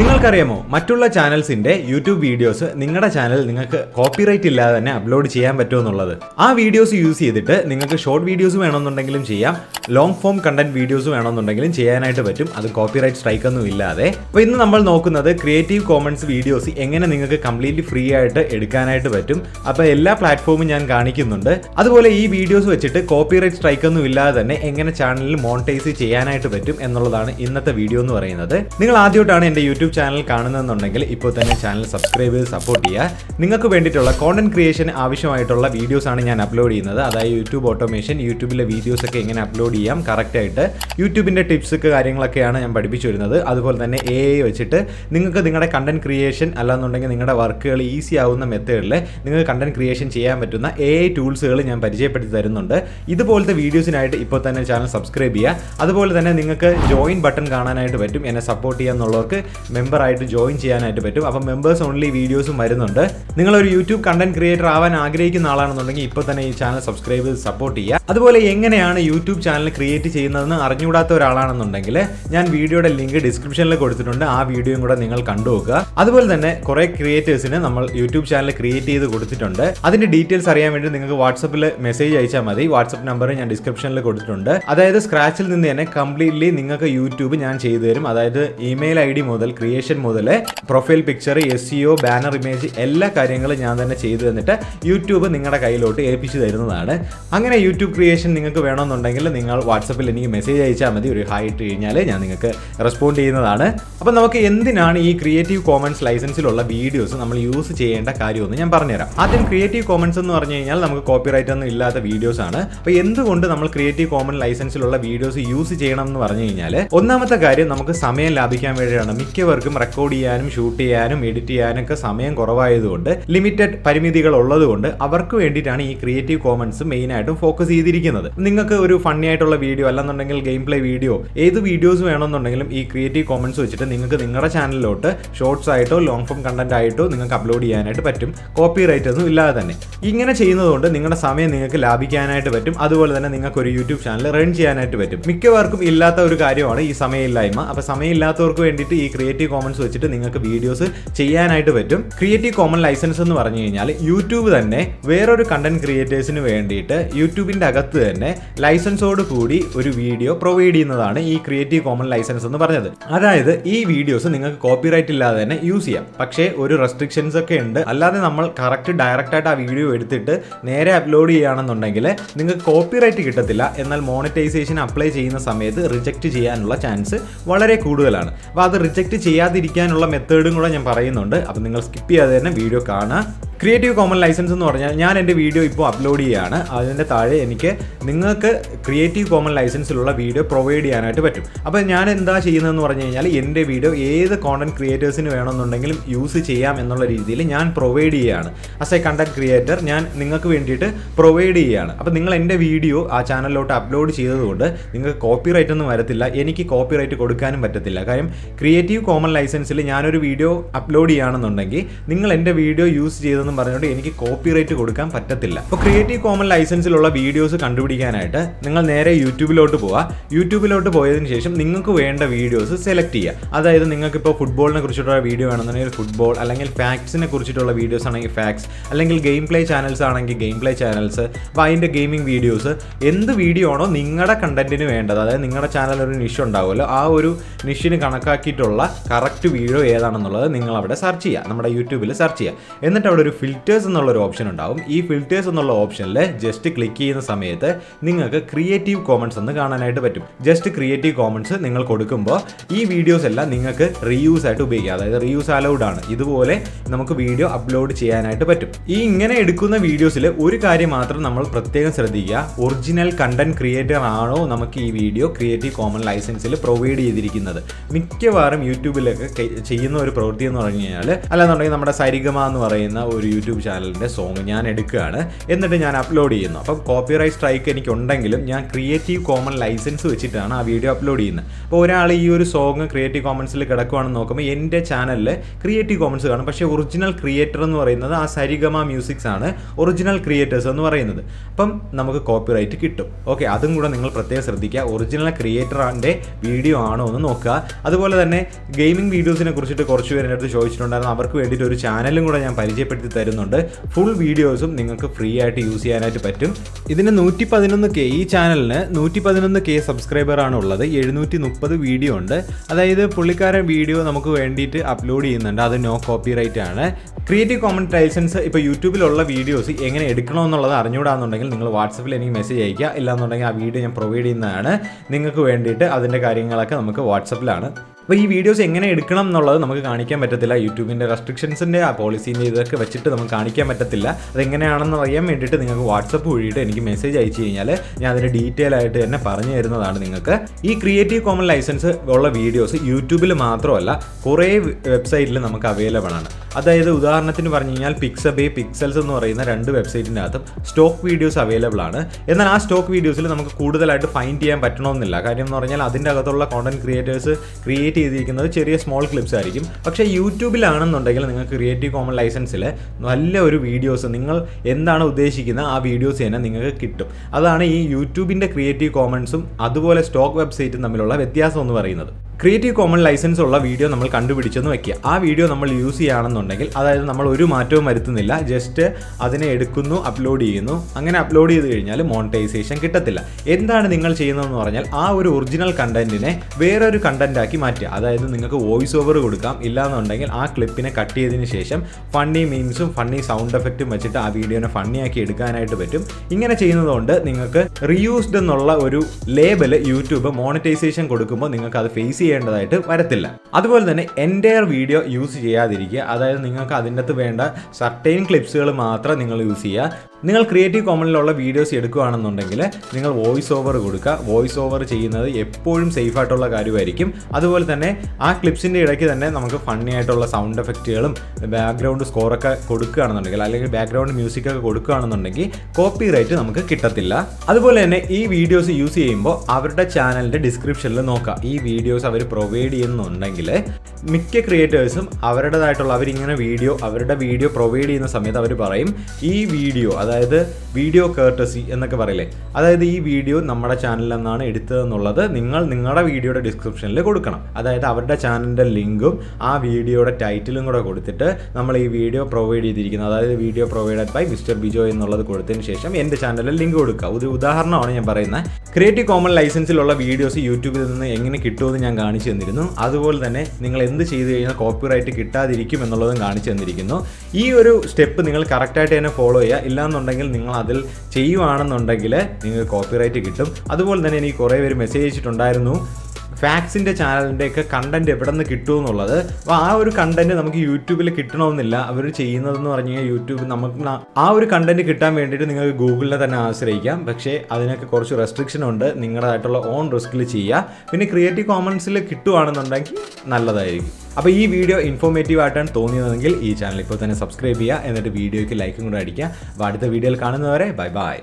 നിങ്ങൾ നിങ്ങൾക്കറിയാമോ? മറ്റുള്ള ചാനൽസിന്റെ യൂട്യൂബ് വീഡിയോസ് നിങ്ങളുടെ ചാനൽ നിങ്ങൾക്ക് കോപ്പിറൈറ്റ് ഇല്ലാതെ തന്നെ അപ്ലോഡ് ചെയ്യാൻ പറ്റുമെന്നുള്ളത് ആ വീഡിയോസ് യൂസ് ചെയ്തിട്ട് നിങ്ങൾക്ക് ഷോർട്ട് വീഡിയോസ് വേണമെന്നുണ്ടെങ്കിലും ചെയ്യാം. ലോങ് ഫോം കണ്ടന്റ് വീഡിയോസ് വേണമെന്നുണ്ടെങ്കിലും ചെയ്യാനായിട്ട് പറ്റും. അത് കോപ്പിറൈറ്റ് സ്ട്രൈക്ക് ഒന്നും ഇല്ലാതെ. അപ്പോൾ ഇന്ന് നമ്മൾ നോക്കുന്നത് ക്രിയേറ്റീവ് കോമൺസ് വീഡിയോസ് എങ്ങനെ നിങ്ങൾക്ക് കംപ്ലീറ്റ്ലി ഫ്രീ ആയിട്ട് എടുക്കാനായിട്ട് പറ്റും. അപ്പോൾ എല്ലാ പ്ലാറ്റ്ഫോമും ഞാൻ കാണിക്കുന്നുണ്ട്. അതുപോലെ ഈ വീഡിയോസ് വെച്ചിട്ട് കോപ്പിറൈറ്റ് സ്ട്രൈക്ക് ഒന്നും ഇല്ലാതെ തന്നെ എങ്ങനെ ചാനലിൽ മോണിറ്റൈസ് ചെയ്യാനായിട്ട് പറ്റും എന്നുള്ളതാണ് ഇന്നത്തെ വീഡിയോ എന്ന് പറയുന്നത്. നിങ്ങൾ ആദ്യമായിട്ടാണ് എന്റെ യൂട്യൂബ് ചാനൽ കാണുന്നതെന്നുണ്ടെങ്കിൽ ഇപ്പോൾ തന്നെ ചാനൽ സബ്സ്ക്രൈബ് ചെയ്ത് സപ്പോർട്ട് ചെയ്യുക. നിങ്ങൾക്ക് വേണ്ടിയിട്ടുള്ള കോണ്ടന്റ് ക്രിയേഷൻ ആവശ്യമായിട്ടുള്ള വീഡിയോസാണ് ഞാൻ അപ്ലോഡ് ചെയ്യുന്നത്. അതായത് യൂട്യൂബ് ഓട്ടോമേഷൻ യൂട്യൂബിലെ വീഡിയോസ് ഒക്കെ എങ്ങനെ അപ്ലോഡ് ചെയ്യാം കറക്റ്റായിട്ട് യൂട്യൂബിന്റെ ടിപ്സ് കാര്യങ്ങളൊക്കെയാണ് ഞാൻ പഠിപ്പിച്ചു വരുന്നത്. അതുപോലെ തന്നെ എ വെച്ചിട്ട് നിങ്ങൾക്ക് നിങ്ങളുടെ കണ്ടന്റ് ക്രിയേഷൻ അല്ലാന്നുണ്ടെങ്കിൽ നിങ്ങളുടെ വർക്കുകൾ ഈസി ആവുന്ന മെത്തേഡിൽ നിങ്ങൾക്ക് കണ്ടന്റ് ക്രിയേഷൻ ചെയ്യാൻ പറ്റുന്ന എ ടൂൾസുകൾ ഞാൻ പരിചയപ്പെടുത്തി തരുന്നുണ്ട്. ഇതുപോലത്തെ വീഡിയോസിനായിട്ട് ഇപ്പോൾ തന്നെ ചാനൽ സബ്സ്ക്രൈബ് ചെയ്യുക. അതുപോലെ തന്നെ നിങ്ങൾക്ക് ജോയിൻ ബട്ടൺ കാണാനായിട്ട് പറ്റും. എന്നെ സപ്പോർട്ട് ചെയ്യാന്നുള്ളവർക്ക് മെമ്പറായിട്ട് ജോയിൻ ചെയ്യാനായിട്ട് പറ്റും. അപ്പം മെമ്പേഴ്സ് ഓൺലി വീഡിയോസും വരുന്നുണ്ട്. നിങ്ങളൊരു യൂട്യൂബ് കണ്ടന്റ് ക്രിയേറ്റർ ആവാൻ ആഗ്രഹിക്കുന്ന ആളാണെന്നുണ്ടെങ്കിൽ ഇപ്പോൾ തന്നെ ഈ ചാനൽ സബ്സ്ക്രൈബ് ചെയ്ത് സപ്പോർട്ട് ചെയ്യുക. അതുപോലെ എങ്ങനെയാണ് യൂട്യൂബ് ചാനൽ ക്രിയേറ്റ് ചെയ്യുന്നതെന്ന് അറിഞ്ഞുകൂടാത്ത ഒരാളാണെന്നുണ്ടെങ്കിൽ ഞാൻ വീഡിയോയുടെ ലിങ്ക് ഡിസ്ക്രിപ്ഷനിൽ കൊടുത്തിട്ടുണ്ട്. ആ വീഡിയോയും കൂടെ നിങ്ങൾ കണ്ടുനോക്കുക അതുപോലെ തന്നെ കുറേ ക്രിയേറ്റേഴ്സിന് നമ്മൾ യൂട്യൂബ് ചാനൽ ക്രിയേറ്റ് ചെയ്ത് കൊടുത്തിട്ടുണ്ട്. അതിന്റെ ഡീറ്റെയിൽസ് അറിയാൻ വേണ്ടി നിങ്ങൾക്ക് വാട്സപ്പിൽ മെസ്സേജ് അയച്ചാൽ മതി. വാട്സപ്പ് നമ്പർ ഞാൻ ഡിസ്ക്രിപ്ഷനിൽ കൊടുത്തിട്ടുണ്ട്. അതായത് സ്ക്രാച്ചിൽ നിന്ന് തന്നെ കംപ്ലീറ്റ്ലി നിങ്ങൾക്ക് യൂട്യൂബ് ഞാൻ ചെയ്തു തരും. അതായത് ഇമെയിൽ ഐ ഡി മുതൽ ക്രിയേഷൻ മുതൽ profile picture SEO banner image എല്ലാ കാര്യങ്ങളും ഞാൻ തന്നെ ചെയ്തു തന്നിട്ട് യൂട്യൂബ് നിങ്ങളുടെ കയ്യിലോട്ട് ഏൽപ്പിച്ചു തരുന്നതാണ്. അങ്ങനെ യൂട്യൂബ് ക്രിയേഷൻ നിങ്ങൾക്ക് വേണമെന്നുണ്ടെങ്കിൽ നിങ്ങൾ വാട്സപ്പിൽ എനിക്ക് മെസ്സേജ് അയച്ചാൽ മതി. ഒരു ഹായ് ഇട്ട് കഴിഞ്ഞാൽ ഞാൻ നിങ്ങൾക്ക് റെസ്പോണ്ട് ചെയ്യുന്നതാണ്. അപ്പം നമുക്ക് എന്തിനാണ് ഈ ക്രിയേറ്റീവ് കോമൺസ് ലൈസൻസിലുള്ള വീഡിയോസ് നമ്മൾ യൂസ് ചെയ്യേണ്ട കാര്യമെന്ന് ഞാൻ പറഞ്ഞുതരാം. ആദ്യം ക്രിയേറ്റീവ് കോമൺസ് എന്ന് പറഞ്ഞു കഴിഞ്ഞാൽ നമുക്ക് കോപ്പിറൈറ്റ് ഒന്നും ഇല്ലാത്ത വീഡിയോസ് ആണ്. അപ്പോൾ എന്തുകൊണ്ട് നമ്മൾ ക്രിയേറ്റീവ് കോമൺ ലൈസൻസിലുള്ള വീഡിയോസ് യൂസ് ചെയ്യണം എന്ന് പറഞ്ഞു കഴിഞ്ഞാൽ ഒന്നാമത്തെ കാര്യം നമുക്ക് സമയം ലാഭിക്കാൻ വേണ്ടിയാണ്. മിക്കവർക്കും റെക്കോർഡ് ചെയ്യാനും ഷൂട്ട് ചെയ്യാനും എഡിറ്റ് ചെയ്യാനും ഒക്കെ സമയം കുറവായതുകൊണ്ട് ലിമിറ്റഡ് പരിമിതികൾ ഉള്ളതുകൊണ്ട് അവർക്ക് വേണ്ടിയിട്ടാണ് ഈ ക്രിയേറ്റീവ് കോമൺസ് മെയിൻ ആയിട്ടും ഫോക്കസ് ചെയ്തിരിക്കുന്നത്. നിങ്ങൾക്ക് ഒരു ഫണ്ണി ആയിട്ടുള്ള വീഡിയോ അല്ലെന്നുണ്ടെങ്കിൽ ഗെയിം പ്ലേ വീഡിയോ ഏത് വീഡിയോസ് വേണമെന്നുണ്ടെങ്കിലും ഈ ക്രിയേറ്റീവ് കോമൺസ് വെച്ചിട്ട് നിങ്ങൾക്ക് നിങ്ങളുടെ ചാനലിലോട്ട് ഷോർട്സ് ആയിട്ടോ ലോങ് ഫോം കണ്ടന്റ് ആയിട്ടോ നിങ്ങൾക്ക് അപ്ലോഡ് ചെയ്യാനായിട്ട് പറ്റും. കോപ്പി റൈറ്റ് ഒന്നും ഇല്ലാതെ തന്നെ. ഇങ്ങനെ ചെയ്യുന്നതുകൊണ്ട് നിങ്ങളുടെ സമയം നിങ്ങൾക്ക് ലാഭിക്കാനായിട്ട് പറ്റും. അതുപോലെ തന്നെ നിങ്ങൾക്ക് ഒരു യൂട്യൂബ് ചാനൽ റൺ ചെയ്യാനായിട്ട് പറ്റും. മിക്കവർക്കും ഇല്ലാത്ത ഒരു കാര്യമാണ് ഈ സമയമില്ലായ്മ. അപ്പോൾ സമയമില്ലാത്തവർക്ക് വേണ്ടിയിട്ട് ഈ ക്രിയേറ്റീവ് കോമൺസ് വെച്ചിട്ട് നിങ്ങൾക്ക് വീഡിയോസ് ചെയ്യാനായിട്ട് പറ്റും. ക്രിയേറ്റീവ് കോമൺ ലൈസൻസ് എന്ന് പറഞ്ഞു കഴിഞ്ഞാൽ യൂട്യൂബ് തന്നെ വേറൊരു കണ്ടന്റ് ക്രിയേറ്റേഴ്സിന് വേണ്ടിയിട്ട് യൂട്യൂബിന്റെ അകത്ത് തന്നെ ലൈസൻസോട് കൂടി ഒരു വീഡിയോ പ്രൊവൈഡ് ചെയ്യുന്നതാണ് ഈ ക്രിയേറ്റീവ് കോമൺ ലൈസൻസ് എന്ന് പറഞ്ഞത്. അതായത് ഈ വീഡിയോസ് നിങ്ങൾക്ക് കോപ്പിറൈറ്റ് ഇല്ലാതെ തന്നെ യൂസ് ചെയ്യാം. പക്ഷേ ഒരു റെസ്ട്രിക്ഷൻസ് ഒക്കെ ഉണ്ട്. അല്ലാതെ നമ്മൾ കറക്റ്റ് ഡയറക്റ്റ് ആയിട്ട് ആ വീഡിയോ എടുത്തിട്ട് നേരെ അപ്ലോഡ് ചെയ്യുകയാണെന്നുണ്ടെങ്കിൽ നിങ്ങൾക്ക് കോപ്പിറൈറ്റ് കിട്ടത്തില്ല. എന്നാൽ മോണിറ്റൈസേഷൻ അപ്ലൈ ചെയ്യുന്ന സമയത്ത് റിജക്റ്റ് ചെയ്യാനുള്ള ചാൻസ് വളരെ കൂടുതലാണ്. അപ്പോൾ അത് റിജക്റ്റ് ചെയ്യാതിരിക്കാനുള്ള മെത്തേഡും കൂടെ ഞാൻ പറയുന്നുണ്ട്. അപ്പോൾ നിങ്ങൾ സ്കിപ്പ് ചെയ്യാതെ തന്നെ വീഡിയോ കാണുക. ക്രിയേറ്റീവ് കോമൺ ലൈസൻസ് എന്ന് പറഞ്ഞാൽ ഞാൻ എന്റെ വീഡിയോ ഇപ്പോൾ അപ്ലോഡ് ചെയ്യുകയാണ് അതിന്റെ താഴെ എനിക്ക് നിങ്ങൾക്ക് ക്രിയേറ്റീവ് കോമൺ ലൈസൻസിലുള്ള വീഡിയോ പ്രൊവൈഡ് ചെയ്യാനായിട്ട് പറ്റും. അപ്പോൾ ഞാൻ എന്താ ചെയ്യുന്നതെന്ന് പറഞ്ഞു കഴിഞ്ഞാൽ എന്റെ വീഡിയോ ഏത് കോണ്ടന്റ് ക്രിയേറ്റേഴ്സിന് വേണമെന്നുണ്ടെങ്കിലും യൂസ് ചെയ്യാം എന്നുള്ള രീതിയിൽ ഞാൻ പ്രൊവൈഡ് ചെയ്യുകയാണ് ആസ് എ കണ്ടന്റ് ക്രിയേറ്റർ ഞാൻ നിങ്ങൾക്ക് വേണ്ടിയിട്ട് പ്രൊവൈഡ് ചെയ്യുകയാണ് അപ്പോൾ നിങ്ങൾ എന്റെ വീഡിയോ ആ ചാനലിലോട്ട് അപ്ലോഡ് ചെയ്തതുകൊണ്ട് നിങ്ങൾക്ക് കോപ്പിറൈറ്റ് ഒന്നും വരത്തില്ല. എനിക്ക് കോപ്പിറൈറ്റ് കൊടുക്കാനും പറ്റത്തില്ല. കാര്യം ക്രിയേറ്റീവ് കോമൺ ലൈസൻസിൽ ഞാനൊരു വീഡിയോ അപ്ലോഡ് ചെയ്യുകയാണെന്നുണ്ടെങ്കിൽ നിങ്ങൾ എന്റെ വീഡിയോ യൂസ് ചെയ്തെന്ന് പറഞ്ഞുകൊണ്ട് എനിക്ക് കോപ്പി റൈറ്റ് കൊടുക്കാൻ പറ്റത്തില്ല. അപ്പോൾ ക്രിയേറ്റീവ് കോമൺ ലൈസൻസിലുള്ള വീഡിയോസ് കണ്ടുപിടിക്കാനായിട്ട് നിങ്ങൾ നേരെ യൂട്യൂബിലോട്ട് പോവുക യൂട്യൂബിലോട്ട് പോയതിന് ശേഷം നിങ്ങൾക്ക് വേണ്ട വീഡിയോസ് സെലക്ട് ചെയ്യുക അതായത് നിങ്ങൾക്ക് ഇപ്പോൾ ഫുട്ബോളിനെ കുറിച്ചിട്ടുള്ള വീഡിയോ വേണമെന്നുണ്ടെങ്കിൽ ഫുട്ബോൾ അല്ലെങ്കിൽ ഫാക്ട്സിനെ കുറിച്ചിട്ടുള്ള വീഡിയോസ് ആണെങ്കിൽ ഫാക്ട്സ് അല്ലെങ്കിൽ ഗെയിം പ്ലേ ചാനൽസ് ആണെങ്കിൽ ഗെയിം പ്ലേ ചാനൽസ് അപ്പോൾ അതിന്റെ ഗെയിമിംഗ് വീഡിയോസ് എന്ത് വീഡിയോ ആണോ നിങ്ങളുടെ കണ്ടന്റിന് വേണ്ടത്. അതായത് നിങ്ങളുടെ ചാനൽ ഒരു നിഷ് ഉണ്ടാവുമല്ലോ. ആ ഒരു നിഷിന് കണക്കാക്കിയിട്ടുള്ള കറക്റ്റ് വീഡിയോ ഏതാണെന്നുള്ളത് നിങ്ങൾ അവിടെ സെർച്ച് ചെയ്യുക നമ്മുടെ യൂട്യൂബിൽ സെർച്ച് ചെയ്യുക എന്നിട്ട് അവിടെ ഒരു ഫിൽറ്റേഴ്സ് എന്നുള്ള ഒരു ഓപ്ഷൻ ഉണ്ടാവും. ഈ ഫിൽറ്റേഴ്സ് എന്നുള്ള ഓപ്ഷനിൽ ജസ്റ്റ് ക്ലിക്ക് ചെയ്യുന്ന സമയത്ത് നിങ്ങൾക്ക് ക്രിയേറ്റീവ് കോമൻസ് എന്ന് കാണാനായിട്ട് പറ്റും. ജസ്റ്റ് ക്രിയേറ്റീവ് കോമൻസ് നിങ്ങൾ കൊടുക്കുമ്പോൾ ഈ വീഡിയോസ് എല്ലാം നിങ്ങൾക്ക് റീയൂസ് ആയിട്ട് ഉപയോഗിക്കാം. അതായത് റീയൂസ് അലൗഡ് ആണ്. ഇതുപോലെ നമുക്ക് വീഡിയോ അപ്ലോഡ് ചെയ്യാനായിട്ട് പറ്റും. ഈ ഇങ്ങനെ എടുക്കുന്ന വീഡിയോസിൽ ഒരു കാര്യം മാത്രം നമ്മൾ പ്രത്യേകം ശ്രദ്ധിക്കുക. ഒറിജിനൽ കണ്ടന്റ് ക്രിയേറ്റർ ആണോ നമുക്ക് ഈ വീഡിയോ ക്രിയേറ്റീവ് കോമൺ ലൈസൻസിൽ പ്രൊവൈഡ് ചെയ്തിരിക്കുന്നത്. മിക്കവാറും യൂട്യൂബിലൊക്കെ ചെയ്യുന്ന ഒരു പ്രവൃത്തി എന്ന് പറഞ്ഞു കഴിഞ്ഞാൽ അല്ലാന്നുണ്ടെങ്കിൽ നമ്മുടെ സരിഗമ എന്ന് പറയുന്ന ഒരു യൂട്യൂബ് ചാനലിന്റെ സോങ് ഞാൻ എടുക്കുകയാണ്. എന്നിട്ട് ഞാൻ അപ്ലോഡ് ചെയ്യുന്നു. അപ്പം കോപ്പിറൈറ്റ് സ്ട്രൈക്ക് എനിക്ക് ഉണ്ടെങ്കിലും ഞാൻ ക്രിയേറ്റീവ് കോമൺ ലൈസൻസ് വെച്ചിട്ടാണ് ആ വീഡിയോ അപ്ലോഡ് ചെയ്യുന്നത്. അപ്പോൾ ഒരാൾ ഈ ഒരു സോങ് ക്രിയേറ്റീവ് കോമൺസിൽ കിടക്കുവാണെന്ന് നോക്കുമ്പോൾ എന്റെ ചാനലിൽ ക്രിയേറ്റീവ് കോമൺസ് കാണും. പക്ഷേ ഒറിജിനൽ ക്രിയേറ്റർ എന്ന് പറയുന്നത് ആ സരിഗമ മ്യൂസിക്സ് ആണ് ഒറിജിനൽ ക്രിയേറ്റേഴ്സ് എന്ന് പറയുന്നത്. അപ്പം നമുക്ക് കോപ്പിറൈറ്റ് കിട്ടും. ഓക്കെ അതും കൂടെ നിങ്ങൾ പ്രത്യേകം ശ്രദ്ധിക്കുക. ഒറിജിനൽ ക്രിയേറ്ററിന്റെ വീഡിയോ ആണോ എന്ന് നോക്കുക. അതുപോലെ തന്നെ ഗെയിമിംഗ് വീഡിയോസിനെ കുറിച്ചിട്ട് കുറച്ച് പേരുടെ അടുത്ത് ചോദിച്ചിട്ടുണ്ടായിരുന്നു. അവർക്ക് വേണ്ടിയിട്ട് ഒരു ചാനലും കൂടെ ഞാൻ പരിചയപ്പെടുത്തി തരുന്നുണ്ട്. ഫുൾ വീഡിയോസും നിങ്ങൾക്ക് ഫ്രീ ആയിട്ട് യൂസ് ചെയ്യാനായിട്ട് പറ്റും. ഇതിന് നൂറ്റി പതിനൊന്ന് കെ ഈ ചാനലിന് നൂറ്റി പതിനൊന്ന് കെ സബ്സ്ക്രൈബർ ആണ് ഉള്ളത്. എഴുന്നൂറ്റി മുപ്പത് വീഡിയോ ഉണ്ട്. അതായത് പുള്ളിക്കാരൻ വീഡിയോ നമുക്ക് വേണ്ടിയിട്ട് അപ്ലോഡ് ചെയ്യുന്നുണ്ട്. അത് നോ കോപ്പി റൈറ്റ് ആണ്. ക്രിയേറ്റീവ് കോമൺ ട്രൈസൻസ് ഇപ്പോൾ യൂട്യൂബിലുള്ള വീഡിയോസ് എങ്ങനെ എടുക്കണമെന്നുള്ളത് അറിഞ്ഞുകൂടാന്നുണ്ടെങ്കിൽ നിങ്ങൾ വാട്സപ്പിൽ എനിക്ക് മെസ്സേജ് അയക്കുക ഇല്ലാന്നുണ്ടെങ്കിൽ ആ വീഡിയോ ഞാൻ പ്രൊവൈഡ് ചെയ്യുന്നതാണ്. നിങ്ങൾക്ക് വേണ്ടിയിട്ട് അതിന്റെ കാര്യങ്ങളൊക്കെ നമുക്ക് വാട്സപ്പിലാണ് അപ്പോൾ ഈ വീഡിയോസ് എങ്ങനെ എടുക്കണം എന്നുള്ളത് നമുക്ക് കാണിക്കാൻ പറ്റത്തില്ല. യൂട്യൂബിന്റെ റെസ്ട്രിക്ഷൻസിന്റെ ആ പോളിസീന്റെ ഇതൊക്കെ വെച്ചിട്ട് നമുക്ക് കാണിക്കാൻ പറ്റത്തില്ല. അതെങ്ങനെയാണെന്ന് അറിയാൻ വേണ്ടിയിട്ട് നിങ്ങൾക്ക് വാട്സപ്പ് വഴിയിട്ട് എനിക്ക് മെസ്സേജ് അയച്ചു കഴിഞ്ഞാൽ ഞാൻ അതിന്റെ ഡീറ്റെയിൽ ആയിട്ട് തന്നെ പറഞ്ഞു തരുന്നതാണ് നിങ്ങൾക്ക്. ഈ ക്രിയേറ്റീവ് കോമൺ ലൈസൻസ് ഉള്ള വീഡിയോസ് യൂട്യൂബിൽ മാത്രമല്ല കുറേ വെബ്സൈറ്റിൽ നമുക്ക് അവൈലബിൾ ആണ്. അതായത് ഉദാഹരണത്തിന് പറഞ്ഞു കഴിഞ്ഞാൽ പിക്സബേ പിക്സൽസ് എന്ന് പറയുന്ന രണ്ട് വെബ്സൈറ്റിന്റെ അകത്തും സ്റ്റോക്ക് വീഡിയോസ് അവൈലബിൾ ആണ്. എന്നാൽ ആ സ്റ്റോക്ക് വീഡിയോസിൽ നമുക്ക് കൂടുതലായിട്ട് ഫൈൻഡ് ചെയ്യാൻ പറ്റണമെന്നില്ല. കാര്യം എന്ന് പറഞ്ഞാൽ അതിന്റെ അകത്തുള്ള കോണ്ടന്റ് ക്രിയേറ്റേഴ്സ് ക്രിയേറ്റ് ചെയ്തിരിക്കുന്നത് ചെറിയ സ്മോൾ ക്ലിപ്സ് ആയിരിക്കും. പക്ഷേ യൂട്യൂബിലാണെന്നുണ്ടെങ്കിൽ നിങ്ങൾക്ക് ക്രിയേറ്റീവ് കോമൺ ലൈസൻസിൽ നല്ല ഒരു വീഡിയോസ് നിങ്ങൾ എന്താണ് ഉദ്ദേശിക്കുന്നത് ആ വീഡിയോസ് തന്നെ നിങ്ങൾക്ക് കിട്ടും. അതാണ് ഈ യൂട്യൂബിന്റെ ക്രിയേറ്റീവ് കോമൺസും അതുപോലെ സ്റ്റോക്ക് വെബ്സൈറ്റും തമ്മിലുള്ള വ്യത്യാസം എന്ന് പറയുന്നത്. ക്രിയേറ്റീവ് കോമൺ ലൈസൻസ് ഉള്ള വീഡിയോ നമ്മൾ കണ്ടുപിടിച്ചെന്ന് വെക്കുക. ആ വീഡിയോ നമ്മൾ യൂസ് ചെയ്യുകയാണെന്നുണ്ടെങ്കിൽ അതായത് നമ്മൾ ഒരു മാറ്റവും വരുത്തുന്നില്ല ജസ്റ്റ് അതിനെ എടുക്കുന്നു അപ്ലോഡ് ചെയ്യുന്നു. അങ്ങനെ അപ്ലോഡ് ചെയ്ത് കഴിഞ്ഞാൽ മോണിറ്റൈസേഷൻ കിട്ടത്തില്ല. എന്താണ് നിങ്ങൾ ചെയ്യുന്നതെന്ന് പറഞ്ഞാൽ ആ ഒരു ഒറിജിനൽ കണ്ടന്റിനെ വേറൊരു കണ്ടന്റാക്കി മാറ്റുക. അതായത് നിങ്ങൾക്ക് വോയിസ് ഓവർ കൊടുക്കാം. ഇല്ലാന്നുണ്ടെങ്കിൽ ആ ക്ലിപ്പിനെ കട്ട് ചെയ്തതിന് ശേഷം ഫണ്ണി മീംസും ഫണ്ണി സൗണ്ട് എഫക്റ്റും വെച്ചിട്ട് ആ വീഡിയോനെ ഫണ്ണിയാക്കി എടുക്കാനായിട്ട് പറ്റും. ഇങ്ങനെ ചെയ്യുന്നതുകൊണ്ട് നിങ്ങൾക്ക് റീയൂസ്ഡ് എന്നുള്ള ഒരു ലേബൽ യൂട്യൂബ് മോണിറ്റൈസേഷൻ കൊടുക്കുമ്പോൾ നിങ്ങൾക്ക് അത് ഫേസ് ചെയ്യേണ്ടതായിട്ട് വരത്തില്ല. അതുപോലെ തന്നെ എന്റെ വീഡിയോ യൂസ് ചെയ്യാതിരിക്കുക. അതായത് നിങ്ങൾക്ക് അതിന്റെ അകത്ത് വേണ്ട സർട്ടൈൻ ക്ലിപ്സുകൾ മാത്രം നിങ്ങൾ യൂസ് ചെയ്യുക. നിങ്ങൾ ക്രിയേറ്റീവ് കോമണിലുള്ള വീഡിയോസ് എടുക്കുകയാണെന്നുണ്ടെങ്കിൽ നിങ്ങൾ വോയിസ് ഓവർ കൊടുക്കുക. വോയിസ് ഓവർ ചെയ്യുന്നത് എപ്പോഴും സേഫ് ആയിട്ടുള്ള കാര്യമായിരിക്കും. അതുപോലെ തന്നെ ആ ക്ലിപ്സിന്റെ ഇടയ്ക്ക് തന്നെ നമുക്ക് ഫണ്ണി ആയിട്ടുള്ള സൗണ്ട് എഫക്റ്റുകളും ബാക്ക്ഗ്രൗണ്ട് സ്കോറൊക്കെ കൊടുക്കുകയാണെന്നുണ്ടെങ്കിൽ അല്ലെങ്കിൽ ബാക്ക്ഗ്രൗണ്ട് മ്യൂസിക് ഒക്കെ കൊടുക്കുകയാണെന്നുണ്ടെങ്കിൽ കോപ്പി റൈറ്റ് നമുക്ക് കിട്ടത്തില്ല. അതുപോലെ തന്നെ ഈ വീഡിയോസ് യൂസ് ചെയ്യുമ്പോൾ അവരുടെ ചാനലിന്റെ ഡിസ്ക്രിപ്ഷനിൽ നോക്കുക. ഈ വീഡിയോസ് അവർ പ്രൊവൈഡ് ചെയ്യുന്നുണ്ടെങ്കിൽ മിക്ക ക്രിയേറ്റേഴ്സും അവരുടേതായിട്ടുള്ള അവരിങ്ങനെ വീഡിയോ അവരുടെ വീഡിയോ പ്രൊവൈഡ് ചെയ്യുന്ന സമയത്ത് അവർ പറയും ഈ വീഡിയോ അതായത് വീഡിയോ കേർട്ടസി എന്നൊക്കെ പറയില്ലേ? അതായത് ഈ വീഡിയോ നമ്മുടെ ചാനലിൽ നിന്നാണ് എടുത്തതെന്നുള്ളത് നിങ്ങൾ നിങ്ങളുടെ വീഡിയോയുടെ ഡിസ്ക്രിപ്ഷനിൽ കൊടുക്കണം. അതായത് അവരുടെ ചാനലിന്റെ ലിങ്കും ആ വീഡിയോയുടെ ടൈറ്റിലും കൂടെ കൊടുത്തിട്ട് നമ്മൾ ഈ വീഡിയോ പ്രൊവൈഡ് ചെയ്തിരിക്കുന്നത്. അതായത് video provided by mister Bijo എന്നുള്ളത് കൊടുത്തതിന് ശേഷം എന്റെ ചാനലിൽ ലിങ്ക് കൊടുക്കുക. ഒരു ഉദാഹരണമാണ് ഞാൻ പറയുന്നത്. ക്രിയേറ്റീവ് കോമൺ ലൈസൻസിലുള്ള വീഡിയോസ് യൂട്യൂബിൽ നിന്ന് എങ്ങനെ കിട്ടുമെന്ന് ഞാൻ കാണിച്ചു തന്നിരുന്നു. അതുപോലെ തന്നെ നിങ്ങൾ എന്ത് ചെയ്തു കഴിഞ്ഞാൽ കോപ്പിറൈറ്റ് കിട്ടാതിരിക്കും എന്നുള്ളതും കാണിച്ചു തന്നിരിക്കുന്നു. ഈ ഒരു സ്റ്റെപ്പ് നിങ്ങൾ കറക്റ്റായിട്ട് തന്നെ ഫോളോ ചെയ്യുക. ഇല്ലാന്നുണ്ടെങ്കിൽ നിങ്ങൾ അതിൽ ചെയ്യുവാണെന്നുണ്ടെങ്കിൽ നിങ്ങൾക്ക് കോപ്പിറൈറ്റ് കിട്ടും. അതുപോലെ തന്നെ എനിക്ക് കുറേ പേര് മെസ്സേജ് അയച്ചിട്ടുണ്ടായിരുന്നു ഫാക്സിന്റെ ചാനലിന്റെ ഒക്കെ കണ്ടന്റ് എവിടെ നിന്ന് കിട്ടുമെന്നുള്ളത്. അപ്പോൾ ആ ഒരു കണ്ടന്റ് നമുക്ക് യൂട്യൂബിൽ കിട്ടണമെന്നില്ല. അവർ ചെയ്യുന്നതെന്ന് പറഞ്ഞു കഴിഞ്ഞാൽ യൂട്യൂബ് നമുക്ക് ആ ഒരു കണ്ടന്റ് കിട്ടാൻ വേണ്ടിയിട്ട് നിങ്ങൾക്ക് ഗൂഗിളിനെ തന്നെ ആശ്രയിക്കാം. പക്ഷേ അതിനൊക്കെ കുറച്ച് റെസ്ട്രിക്ഷൻ ഉണ്ട്. നിങ്ങളുടേതായിട്ടുള്ള ഓൺ റിസ്കിൽ ചെയ്യുക. പിന്നെ ക്രിയേറ്റീവ് കോമൺസിൽ കിട്ടുവാണെന്നുണ്ടെങ്കിൽ നല്ലതായിരിക്കും. അപ്പോൾ ഈ വീഡിയോ ഇൻഫോർമേറ്റീവ് ആയിട്ടാണ് തോന്നിയതെങ്കിൽ ഈ ചാനൽ ഇപ്പോൾ തന്നെ സബ്സ്ക്രൈബ് ചെയ്യുക. എന്നിട്ട് വീഡിയോയ്ക്ക് ലൈക്കും കൂടെ അടിക്കുക. അപ്പോൾ അടുത്ത വീഡിയോയിൽ കാണുന്നവരെ ബൈ ബൈ